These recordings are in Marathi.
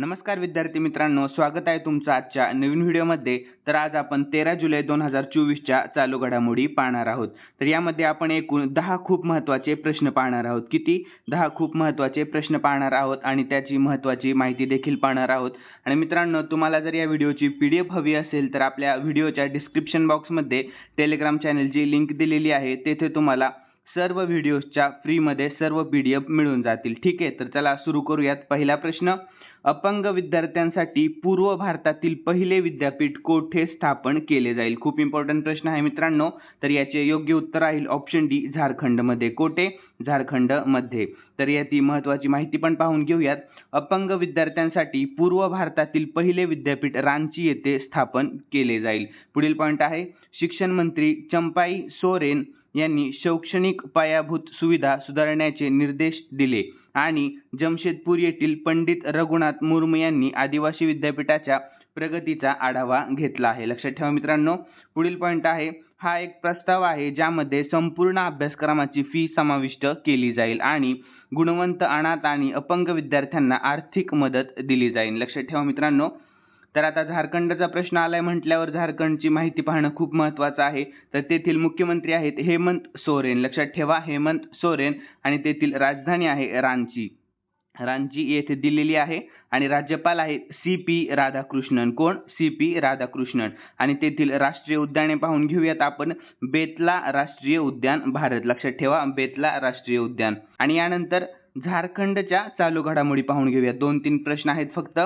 नमस्कार विद्यार्थी मित्रांनो स्वागत आहे तुमचं आजच्या नवीन व्हिडिओमध्ये. तर आज आपण तेरा जुलै दोन हजार चोवीसच्या चालू घडामोडी पाहणार आहोत. तर यामध्ये आपण एकूण दहा खूप महत्त्वाचे प्रश्न पाहणार आहोत. किती? दहा खूप महत्त्वाचे प्रश्न पाहणार आहोत आणि त्याची महत्त्वाची माहिती देखील पाहणार आहोत. आणि मित्रांनो तुम्हाला जर या व्हिडिओची पी डी एफ हवी असेल तर आपल्या व्हिडिओच्या डिस्क्रिप्शन बॉक्समध्ये टेलिग्राम चॅनलची लिंक दिलेली आहे. तेथे तुम्हाला सर्व व्हिडिओजच्या फ्रीमध्ये सर्व पी डी एफ मिळून जातील. ठीक आहे? तर चला सुरू करूयात. पहिला प्रश्न अपंग विद्यार्थ्यांसाठी पूर्व भारतातील पहिले विद्यापीठ कोठे स्थापन केले जाईल? खूप इम्पॉर्टंट प्रश्न आहे मित्रांनो. तर याचे योग्य उत्तर राहील ऑप्शन डी झारखंडमध्ये. कोठे? झारखंडमध्ये. तर याची महत्त्वाची माहिती पण पाहून घेऊयात. अपंग विद्यार्थ्यांसाठी पूर्व भारतातील पहिले विद्यापीठ रांची येथे स्थापन केले जाईल. पुढील पॉईंट आहे. शिक्षण मंत्री चंपाई सोरेन यांनी शैक्षणिक पायाभूत सुविधा सुधारण्याचे निर्देश दिले. आणि जमशेदपूर येथील पंडित रघुनाथ मुर्मू यांनी आदिवासी विद्यापीठाच्या प्रगतीचा आढावा घेतला आहे. लक्षात ठेवा मित्रांनो पुढील पॉईंट आहे हा एक प्रस्ताव आहे ज्यामध्ये संपूर्ण अभ्यासक्रमाची फी समाविष्ट केली जाईल आणि गुणवंत अनाथ आणि अपंग विद्यार्थ्यांना आर्थिक मदत दिली जाईल. लक्षात ठेवा मित्रांनो तर आता झारखंडचा प्रश्न आलाय म्हटल्यावर झारखंडची माहिती पाहणं खूप महत्त्वाचं आहे. तर तेथील मुख्यमंत्री आहेत हेमंत सोरेन. लक्षात ठेवा हेमंत सोरेन आणि तेथील राजधानी आहे रांची. रांची येथे दिलेली आहे आणि राज्यपाल आहेत सी पी राधाकृष्णन. कोण? C P Radhakrishnan. आणि तेथील राष्ट्रीय उद्याने पाहून घेऊयात आपण. बेतला राष्ट्रीय उद्यान भारत. लक्षात ठेवा बेतला राष्ट्रीय उद्यान. आणि यानंतर झारखंडच्या चालू घडामोडी पाहून घेऊयात. दोन तीन प्रश्न आहेत फक्त.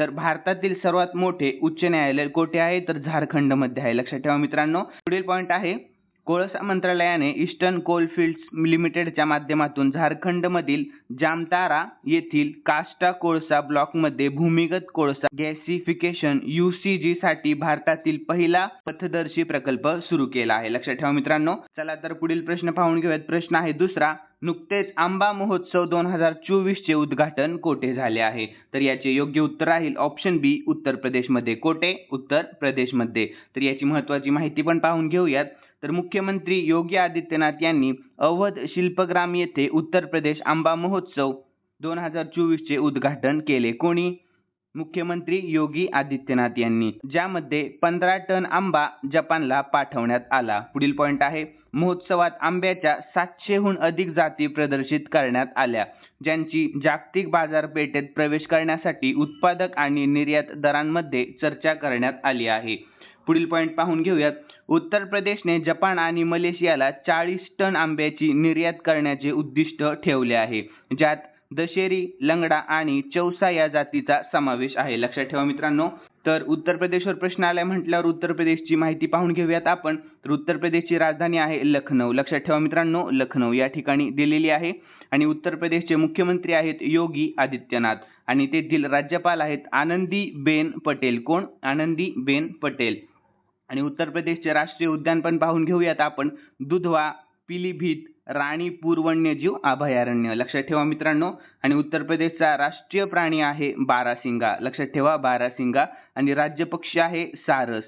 तर भारतातील सर्वात मोठे उच्च न्यायालय कोठे आहे? तर झारखंडमध्ये आहे. लक्षात ठेवा मित्रांनो. पुढील पॉईंट आहे. कोळसा मंत्रालयाने ईस्टर्न कोलफिल्ड्स लिमिटेडच्या माध्यमातून झारखंडमधील जामतारा येथील कास्टा कोळसा ब्लॉकमध्ये भूमिगत कोळसा गॅसिफिकेशन यू सी जी साठी भारतातील पहिला पथदर्शी प्रकल्प सुरू केला आहे. लक्षात ठेवा मित्रांनो. चला तर पुढील प्रश्न पाहून घेऊयात. प्रश्न आहे दुसरा. नुकतेच आंबा महोत्सव दोन हजार चोवीसचे उद्घाटन कोठे झाले आहे. तर याचे योग्य उत्तर राहील ऑप्शन बी उत्तर प्रदेशमध्ये कोठे उत्तर प्रदेशमध्ये. तर याची महत्त्वाची माहिती पण पाहून घेऊयात. तर मुख्यमंत्री योगी आदित्यनाथ यांनी अवध शिल्पग्राम येथे उत्तर प्रदेश आंबा महोत्सव दोन हजार चोवीसचे उद्घाटन केले. कोणी? मुख्यमंत्री योगी आदित्यनाथ यांनी ज्यामध्ये पंधरा टन आंबा जपानला पाठवण्यात आला. पुढील पॉईंट आहे. महोत्सवात आंब्याच्या सातशेहून अधिक जाती प्रदर्शित करण्यात आल्या ज्यांची जागतिक बाजारपेठेत प्रवेश करण्यासाठी उत्पादक आणि निर्यात दरांमध्ये चर्चा करण्यात आली आहे. पुढील पॉईंट पाहून घेऊयात. उत्तर प्रदेशने जपान आणि मलेशियाला चाळीस टन आंब्याची निर्यात करण्याचे उद्दिष्ट ठेवले आहे ज्यात दशेरी लंगडा आणि चौसा या जातीचा समावेश आहे. लक्षात ठेवा मित्रांनो. तर उत्तर प्रदेशवर प्रश्न आलाय. म्हटल्यावर उत्तर प्रदेशची माहिती पाहून घेऊयात आपण. तर उत्तर प्रदेशची राजधानी आहे लखनौ लक्षात ठेवा मित्रांनो लखनौ या ठिकाणी दिलेली आहे. आणि उत्तर प्रदेशचे मुख्यमंत्री आहेत योगी आदित्यनाथ. आणि तेथील राज्यपाल आहेत आनंदी बेन पटेल. कोण? आनंदी बेन पटेल. आणि उत्तर प्रदेशचे राष्ट्रीय उद्यान पण पाहून घेऊयात आपण. दुधवा पिलीभीत राणी वन्यजीव अभयारण्य. लक्षात ठेवा मित्रांनो. आणि उत्तर प्रदेशचा राष्ट्रीय प्राणी आहे बारासिंगा. लक्षात ठेवा बारासिंगा. आणि राज्य पक्षी आहे सारस.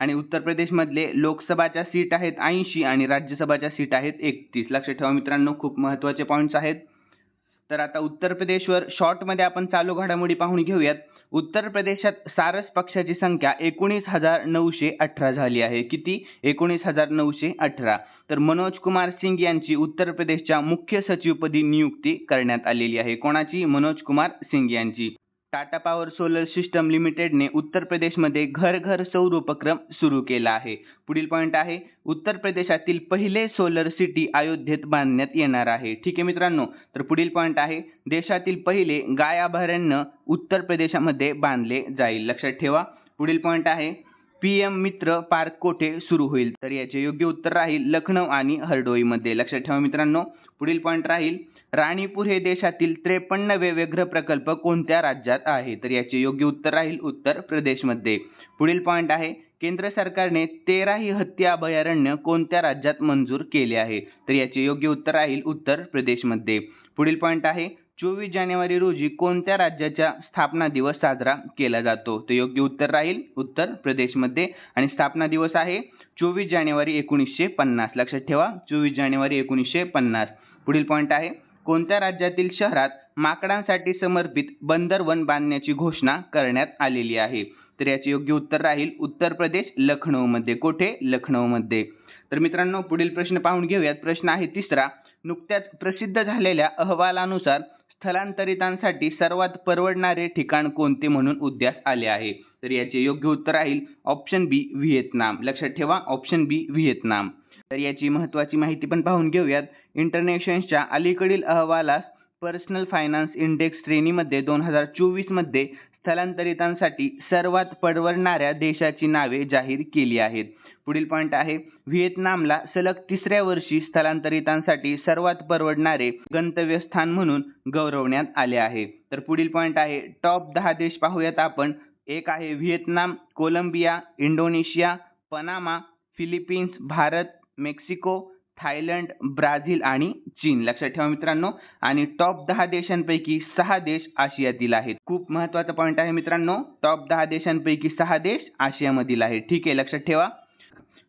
आणि उत्तर प्रदेशमधले लोकसभाच्या सीट आहेत ऐंशी आणि राज्यसभाच्या सीट आहेत एकतीस. लक्षात ठेवा मित्रांनो खूप महत्त्वाचे पॉईंट्स आहेत. तर आता उत्तर प्रदेशवर शॉर्टमध्ये आपण चालू घडामोडी पाहून घेऊयात. उत्तर प्रदेशात सारस पक्षाची संख्या एकोणीस हजार नऊशे अठरा झाली आहे. किती? एकोणीस हजार नऊशे अठरा. तर मनोज कुमार सिंग यांची उत्तर प्रदेशच्या मुख्य सचिवपदी नियुक्ती करण्यात आलेली आहे. कोणाची? मनोज कुमार सिंग यांची. टाटा पॉवर सोलर सिस्टम लिमिटेडने उत्तर प्रदेशमध्ये घर घर सौर उपक्रम सुरू केला आहे. पुढील पॉईंट आहे उत्तर प्रदेशातील पहिले सोलर सिटी अयोध्येत बांधण्यात येणार आहे. ठीक आहे मित्रांनो तर पुढील पॉईंट आहे देशातील पहिले गाय अभयारण्य उत्तर प्रदेशामध्ये बांधले जाईल. लक्षात ठेवा. पुढील पॉईंट आहे पी एम मित्र पार्क कोठे सुरू होईल? तर याचे योग्य उत्तर राहील लखनौ आणि हरडोईमध्ये. लक्षात ठेवा मित्रांनो. पुढील पॉईंट राहील राणीपूर हे देशातील त्रेपन्नवे व्याघ्र प्रकल्प कोणत्या राज्यात आहे? तर याचे योग्य उत्तर राहील उत्तर प्रदेशमध्ये. पुढील पॉईंट आहे केंद्र सरकारने तेराही हत्ती अभयारण्य कोणत्या राज्यात मंजूर केले आहे? तर याचे योग्य उत्तर राहील उत्तर प्रदेशमध्ये. पुढील पॉईंट आहे चोवीस जानेवारी रोजी कोणत्या राज्याचा स्थापना दिवस साजरा केला जातो? तर योग्य उत्तर राहील उत्तर प्रदेशमध्ये. आणि स्थापना दिवस आहे चोवीस जानेवारी एकोणीसशे पन्नास. लक्षात ठेवा चोवीस जानेवारी एकोणीसशे पन्नास. पुढील पॉईंट आहे कोणत्या राज्यातील शहरात माकडांसाठी समर्पित बंदरवन बांधण्याची घोषणा करण्यात आलेली आहे? तर याचे योग्य उत्तर राहील उत्तर प्रदेश लखनौमध्ये. कोठे? लखनौमध्ये. तर मित्रांनो पुढील प्रश्न पाहून घेऊयात. प्रश्न आहे तिसरा. नुकत्याच प्रसिद्ध झालेल्या अहवालानुसार स्थलांतरितांसाठी सर्वात परवडणारे ठिकाण कोणते म्हणून उद्यास आले आहे? तर याचे योग्य उत्तर राहील ऑप्शन बी व्हिएतनाम. लक्षात ठेवा ऑप्शन बी व्हिएतनाम. तर याची महत्त्वाची माहिती पण पाहून घेऊयात. इंटरनेशन्सच्या अलीकडील अहवालास पर्सनल फायनान्स इंडेक्स श्रेणीमध्ये दोन हजार चोवीसमध्ये स्थलांतरितांसाठी सर्वात परवडणाऱ्या देशाची नावे जाहीर केली आहेत. पुढील पॉईंट आहे व्हिएतनामला सलग तिसऱ्या वर्षी स्थलांतरितांसाठी सर्वात परवडणारे गंतव्यस्थान म्हणून गौरवण्यात आले आहे. तर पुढील पॉईंट आहे टॉप दहा देश पाहूयात आपण. एक आहे Vietnam Colombia Indonesia Panama Philippines Bharat Mexico Thailand Brazil आणि चीन. लक्षात ठेवा मित्रांनो. आणि टॉप दहा देशांपैकी सहा देश आशियातील आहेत. खूप महत्त्वाचा पॉईंट आहे मित्रांनो. टॉप दहा देशांपैकी सहा देश आशियामधील आहेत. ठीक आहे लक्षात ठेवा.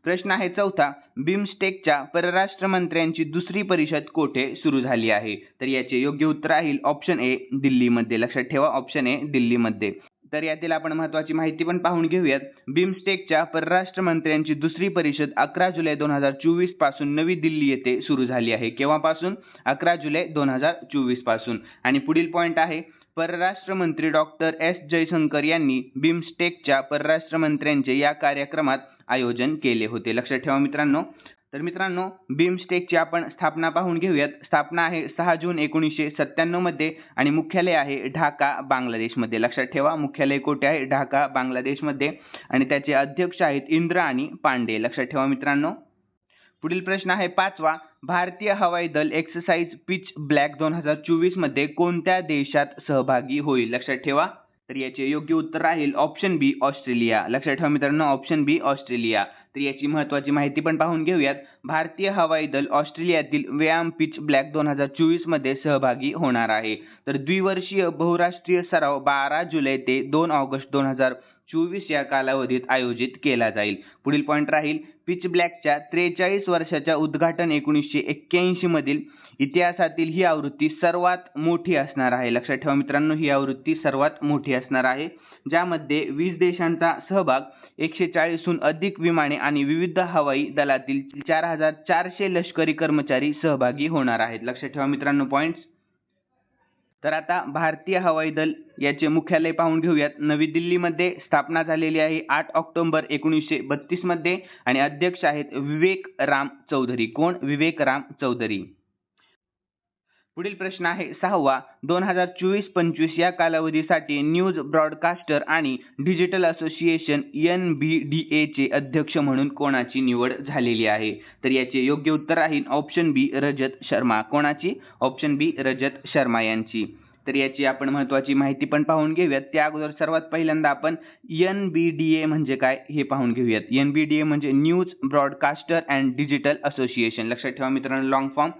प्रश्न आहे चौथा. बिमस्टेकच्या परराष्ट्र मंत्र्यांची दुसरी परिषद कोठे सुरू झाली आहे? तर याचे योग्य उत्तर राहील ऑप्शन ए दिल्लीमध्ये. लक्षात ठेवा ऑप्शन ए दिल्लीमध्ये. तर यातील आपण महत्वाची माहिती पण पाहून घेऊयात. बिमस्टेकच्या परराष्ट्र मंत्र्यांची दुसरी परिषद अकरा जुलै दोन हजार चोवीसपासून नवी दिल्ली येथे सुरू झाली आहे. केव्हापासून? अकरा जुलै दोन हजार चोवीसपासून. आणि पुढील पॉईंट आहे परराष्ट्र मंत्री डॉक्टर एस जयशंकर यांनी बिमस्टेकच्या परराष्ट्र मंत्र्यांचे या कार्यक्रमात आयोजन केले होते. लक्षात ठेवा मित्रांनो तर मित्रांनो बिमस्टेकची आपण स्थापना पाहून घेऊयात. स्थापना आहे सहा जून एकोणीसशे सत्त्याण्णवमध्ये आणि मुख्यालय आहे ढाका बांगलादेशमध्ये. लक्षात ठेवा मुख्यालय कोठे आहे? ढाका बांगलादेशमध्ये. आणि त्याचे अध्यक्ष आहेत इंद्र आणि पांडे. लक्षात ठेवा मित्रांनो. पुढील प्रश्न आहे पाचवा. भारतीय हवाई दल एक्सरसाइज पिच ब्लॅक दोन हजार चोवीसमध्ये कोणत्या देशात सहभागी होईल? लक्षात ठेवा. तर याचे योग्य उत्तर राहील ऑप्शन बी ऑस्ट्रेलिया. लक्षात ठेवा मित्रांनो ऑप्शन बी ऑस्ट्रेलिया. तर याची महत्त्वाची माहिती पण पाहून घेऊयात. भारतीय हवाई दल ऑस्ट्रेलियातील व्यायाम पिच ब्लॅक दोन हजार चोवीसमध्ये सहभागी होणार आहे. तर द्विवर्षीय बहुराष्ट्रीय सराव बारा जुलै ते दोन ऑगस्ट दोन हजार चोवीस या कालावधीत आयोजित केला जाईल. पुढील पॉईंट राहील पिच ब्लॅकच्या त्रेचाळीस वर्षाच्या उद्घाटन एकोणीसशे एक्क्याऐंशी मधील इतिहासातील ही आवृत्ती सर्वात मोठी असणार आहे. लक्षात ठेवा मित्रांनो ही आवृत्ती सर्वात मोठी असणार आहे ज्यामध्ये वीस देशांचा सहभाग एकशे चाळीसहून अधिक विमाने आणि विविध हवाई दलातील चार हजार चारशे लष्करी कर्मचारी सहभागी होणार आहेत. लक्षात ठेवा मित्रांनो पॉईंट्स तर आता भारतीय हवाई दल याचे मुख्यालय पाहून घेऊयात. नवी दिल्लीमध्ये स्थापना झालेली आहे आठ ऑक्टोबर एकोणीसशे बत्तीसमध्ये आणि अध्यक्ष आहेत विवेक राम चौधरी. कोण? विवेक राम चौधरी. पुढील प्रश्न आहे सहावा. दोन हजार चोवीस पंचवीस या कालावधीसाठी न्यूज ब्रॉडकास्टर आणि digital association N B D एचे अध्यक्ष म्हणून कोणाची निवड झालेली आहे? तर याचे योग्य उत्तर आहे ऑप्शन बी रजत शर्मा. कोणाची? ऑप्शन बी रजत शर्मा यांची. तर याची आपण महत्त्वाची माहिती पण पाहून घेऊयात. त्या अगोदर सर्वात पहिल्यांदा आपण एन बी डी ए म्हणजे काय हे पाहून घेऊयात. एन बी डी ए म्हणजे news broadcaster and digital association. लक्षात ठेवा मित्रांनो लॉंग फॉर्म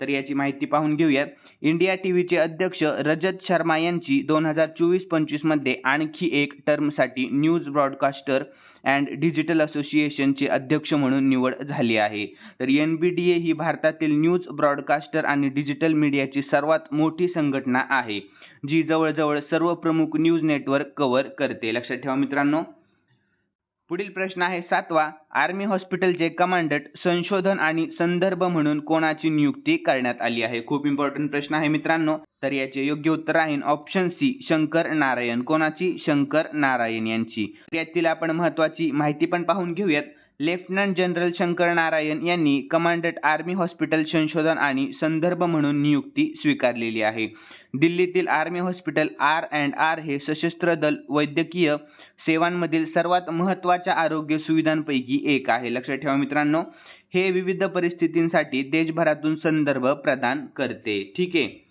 तर याची माहिती पाहून घेऊयात. इंडिया टी व्हीचे अध्यक्ष रजत शर्मा यांची दोन हजार चोवीस पंचवीसमध्ये आणखी एक टर्मसाठी न्यूज ब्रॉडकास्टर अँड डिजिटल असोसिएशनचे अध्यक्ष म्हणून निवड झाली आहे. तर एन बी डी ए ही भारतातील न्यूज ब्रॉडकास्टर आणि डिजिटल मीडियाची सर्वात मोठी संघटना आहे जी जवळजवळ सर्व प्रमुख न्यूज नेटवर्क कव्हर करते. लक्षात ठेवा मित्रांनो. पुढील प्रश्न आहे सातवा. आर्मी हॉस्पिटलचे कमांडंट संशोधन आणि संदर्भ म्हणून कोणाची नियुक्ती करण्यात आली आहे? खूप इम्पॉर्टंट प्रश्न आहे मित्रांनो. तर याचे योग्य उत्तर आहे ऑप्शन सी शंकर नारायण. कोणाची? शंकर नारायण यांची. यातील आपण महत्वाची माहिती पण पाहून घेऊयात. लेफ्टनंट जनरल शंकर नारायण यांनी कमांडंट आर्मी हॉस्पिटल संशोधन आणि संदर्भ म्हणून नियुक्ती स्वीकारलेली आहे. दिल्लीतील army hospital R and R हे सशस्त्र दल वैद्यकीय सेवांमधील सर्वात महत्त्वाच्या आरोग्य सुविधांपैकी एक आहे. लक्षात ठेवा मित्रांनो हे विविध परिस्थितींसाठी देशभरातून संदर्भ प्रदान करते. ठीक आहे?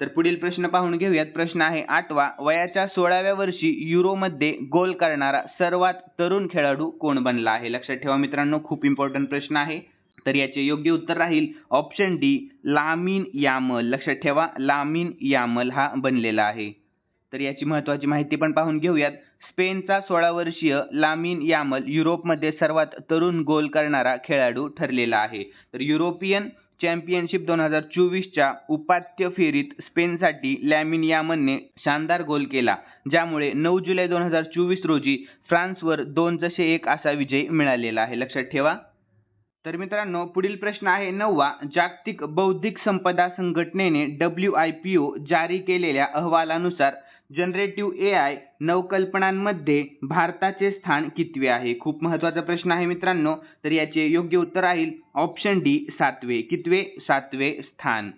तर पुढील प्रश्न पाहून घेऊयात. प्रश्न आहे आठवा वयाच्या सोळाव्या वर्षी युरोमध्ये गोल करणारा सर्वात तरुण खेळाडू कोण बनला आहे? लक्षात ठेवा मित्रांनो खूप इम्पॉर्टंट प्रश्न आहे. तर याचे योग्य उत्तर राहील ऑप्शन डी लामिन यामल. लक्षात ठेवा लामिन यामल हा बनलेला आहे. तर याची महत्वाची माहिती पण पाहून घेऊयात. स्पेनचा सोळा वर्षीय लामिन यामल युरोपमध्ये सर्वात तरुण गोल करणारा खेळाडू ठरलेला आहे. तर युरोपियन चॅम्पियनशिप दोन हजार चोवीसच्या उपात्य फेरीत स्पेनसाठी लॅमिन यामनने शानदार गोल केला ज्यामुळे नऊ जुलै दोन हजार चोवीस रोजी फ्रान्सवर दोन जसे एक असा विजय मिळालेला आहे. लक्षात ठेवा. तर मित्रांनो पुढील प्रश्न आहे नववा. जागतिक बौद्धिक संपदा संघटनेने डब्ल्यू आय पी ओ जारी केलेल्या अहवालानुसार जनरेटिव्ह ए आय नवकल्पनांमध्ये भारताचे स्थान कितवे आहे? खूप महत्त्वाचा प्रश्न आहे मित्रांनो. तर याचे योग्य उत्तर राहील ऑप्शन डी सातवे. कितवे? सातवे स्थान.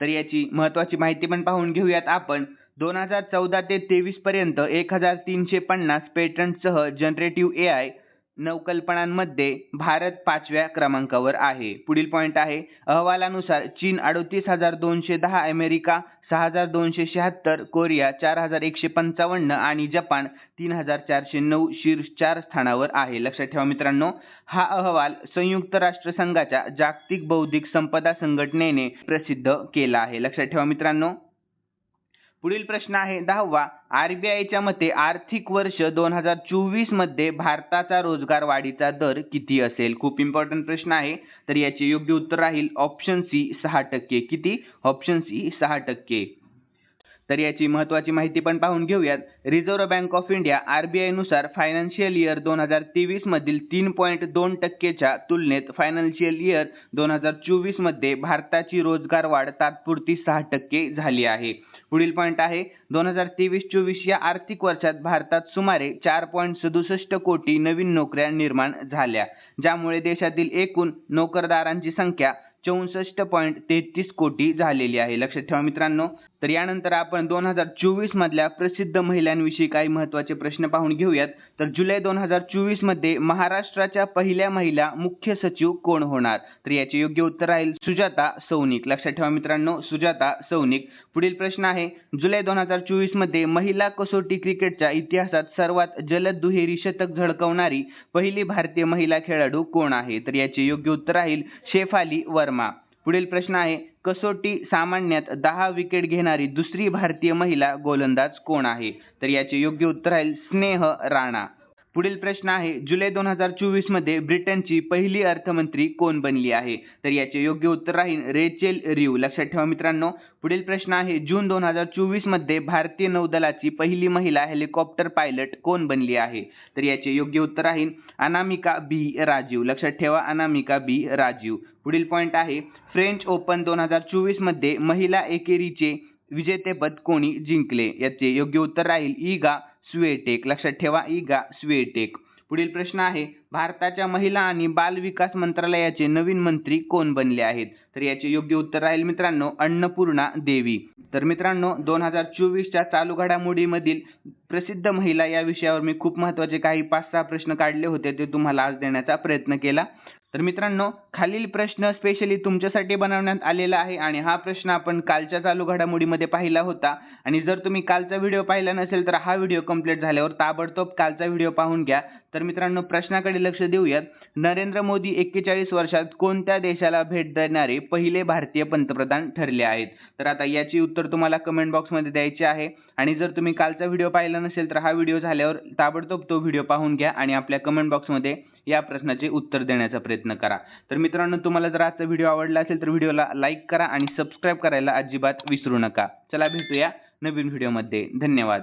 तर याची महत्त्वाची माहिती पण पाहून घेऊयात आपण. दोन हजार चौदा ते तेवीस पर्यंत एक हजार तीनशे पन्नास पेटंटसह जनरेटिव्ह ए आय नवकल्पनांमध्ये भारत पाचव्या क्रमांकावर आहे. पुढील पॉईंट आहे. अहवालानुसार चीन अडतीस हजार दोनशे दहा अमेरिका सहा हजार दोनशे शहात्तर कोरिया चार हजार एकशे पंचावन्न आणि जपान तीन हजार चारशे नऊ शीर्ष चार स्थानावर आहे. लक्षात ठेवा मित्रांनो हा अहवाल संयुक्त राष्ट्र संघाच्या जागतिक बौद्धिक संपदा संघटनेने प्रसिद्ध केला आहे. लक्षात ठेवा मित्रांनो पुढील प्रश्न आहे दहावा. आरबीआयच्या मते आर्थिक वर्ष दोन हजार चोवीसमध्ये भारताचा रोजगार वाढीचा दर किती असेल? खूप इम्पॉर्टंट प्रश्न आहे. तर याचे योग्य उत्तर राहील ऑप्शन सी सहा टक्के. किती? ऑप्शन सी सहा टक्के. तर याची महत्त्वाची माहिती पण पाहून घेऊयात. रिझर्व्ह बँक ऑफ इंडिया आरबीआयनुसार फायनान्शियल इयर दोन हजार तेवीस मधील तीन पॉईंट दोन टक्केच्या तुलनेत फायनान्शियल इयर दोन हजार चोवीसमध्ये भारताची रोजगार वाढ तात्पुरती सहा टक्के झाली आहे. पुढील पॉईंट आहे. दोन हजार तेवीस चोवीस या आर्थिक वर्षात भारतात सुमारे चार पॉईंट सदुसष्ट कोटी नवीन नोकऱ्या निर्माण झाल्या. ज्यामुळे देशातील एकूण नोकरदारांची संख्या चौसष्ट पॉईंट तेहतीस कोटी झालेली आहे. लक्षात ठेवा मित्रांनो तर यानंतर आपण दोन हजार चोवीस मधल्या प्रसिद्ध महिलांविषयी काही महत्त्वाचे प्रश्न पाहून घेऊयात. तर जुलै दोन हजार चोवीसमध्ये महाराष्ट्राच्या पहिल्या महिला मुख्य सचिव कोण होणार? तर याचे योग्य उत्तर राहील सुजाता सौनिक. लक्षात ठेवा मित्रांनो सुजाता सौनिक. पुढील प्रश्न आहे जुलै दोन हजार चोवीसमध्ये महिला कसोटी क्रिकेटच्या इतिहासात सर्वात जलद दुहेरी शतक झळकवणारी पहिली भारतीय महिला खेळाडू कोण आहे? तर याचे योग्य उत्तर राहील शेफाली वर्मा. पुढील प्रश्न आहे कसोटी सामन्यात दहा विकेट घेणारी दुसरी भारतीय महिला गोलंदाज कोण आहे? तर याचे योग्य उत्तर राहील स्नेह राणा. पुढील प्रश्न आहे. जुलै दोन हजार चोवीसमध्ये ब्रिटनची पहिली अर्थमंत्री कोण बनली आहे? तर याचे योग्य उत्तर राहील रेचेल रिव. लक्षात ठेवा मित्रांनो. पुढील प्रश्न आहे. जून दोन हजार चोवीसमध्ये भारतीय नौदलाची पहिली महिला हेलिकॉप्टर पायलट कोण बनली आहे? तर याचे योग्य उत्तर राहील अनामिका बी. राजीव. लक्षात ठेवा अनामिका बी. राजीव. पुढील पॉईंट आहे. फ्रेंच ओपन दोन हजार चोवीसमध्ये महिला एकेरीचे विजेतेपद कोणी जिंकले? याचे योग्य उत्तर राहील इगा स्वेटेक. लक्षात ठेवा इगा स्वेटेक. पुढील प्रश्न आहे भारताच्या महिला आणि बाल विकास मंत्रालयाचे नवीन मंत्री कोण बनले आहेत? तर याचे योग्य उत्तर राहील मित्रांनो अन्नपूर्णा देवी. तर मित्रांनो दोन हजार चोवीसच्या चालू घडामोडीमधील प्रसिद्ध महिला या विषयावर मी खूप महत्त्वाचे काही पाच सहा प्रश्न काढले होते ते तुम्हाला आज देण्याचा प्रयत्न केला. तर मित्रांनो खालील प्रश्न स्पेशली तुमच्यासाठी बनवण्यात आलेला आहे आणि हा प्रश्न आपण कालच्या चालू घडामोडीमध्ये पाहिला होता. आणि जर तुम्ही कालचा व्हिडिओ पाहिला नसेल तर हा व्हिडिओ कंप्लीट झाल्यावर ताबडतोब कालचा व्हिडिओ पाहून घ्या. तर मित्रांनो प्रश्नाकडे लक्ष देऊयात. नरेंद्र मोदी एक्केचाळीस वर्षात कोणत्या देशाला भेट देणारे पहिले भारतीय पंतप्रधान ठरले आहेत? तर आता याची उत्तर तुम्हाला कमेंट बॉक्समध्ये द्यायचे आहे. आणि जर तुम्ही कालचा व्हिडिओ पाहिला नसेल तर हा व्हिडिओ झाल्यावर ताबडतोब तो व्हिडिओ पाहून घ्या आणि आपल्या कमेंट बॉक्समध्ये या प्रश्नाचे उत्तर देण्याचा प्रयत्न करा. तर मित्रांनो तुम्हाला जर आजचा व्हिडिओ आवडला असेल तर व्हिडिओला लाईक करा आणि सबस्क्राईब करायला अजिबात विसरू नका. चला भेटूया नवीन व्हिडिओमध्ये. धन्यवाद.